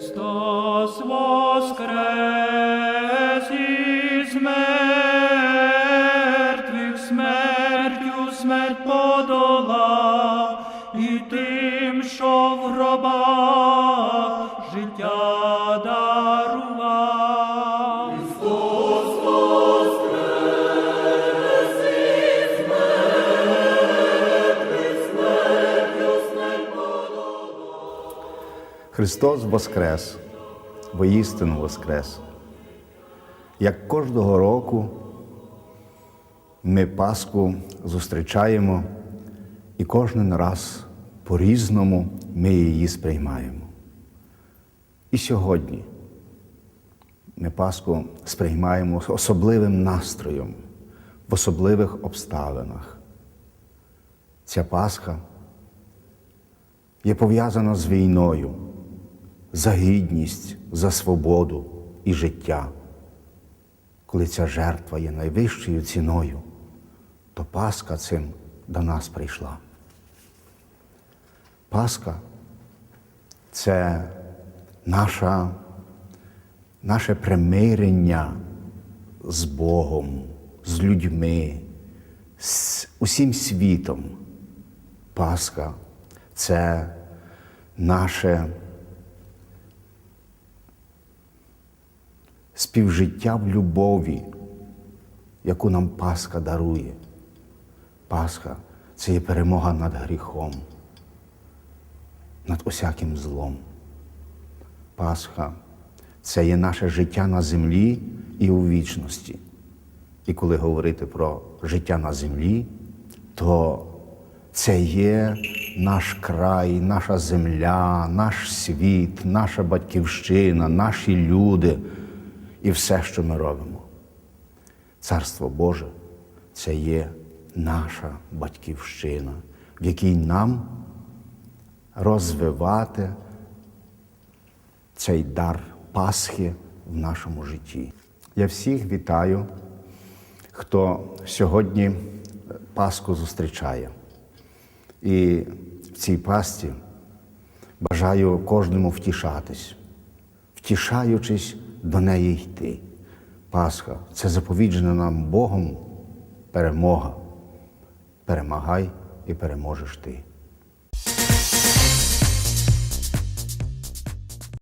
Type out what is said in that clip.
Христос воскрес смертю смерть подола, і тим, що в гробах Христос Воскрес, воістину Воскрес. Як кожного року ми Пасху зустрічаємо і кожен раз по-різному ми її сприймаємо. І сьогодні ми Пасху сприймаємо з особливим настроєм, в особливих обставинах. Ця Пасха є пов'язана з війною, за гідність, за свободу і життя. Коли ця жертва є найвищою ціною, то Пасха цим до нас прийшла. Пасха це наша, наше примирення з Богом, з людьми, з усім світом. Пасха це наше співжиття в любові, яку нам Пасха дарує. Пасха це є перемога над гріхом, над усяким злом. Пасха це є наше життя на землі і у вічності. І коли говорити про життя на землі, то це є наш край, наша земля, наш світ, наша батьківщина, наші люди і все, що ми робимо. Царство Боже це є наша батьківщина, в якій нам розвивати цей дар Пасхи в нашому житті. Я всіх вітаю, хто сьогодні Пасху зустрічає. І в цій пасті бажаю кожному втішатись, втішаючись до неї йти. Пасха це заповіджена нам Богом перемога. Перемагай і переможеш ти.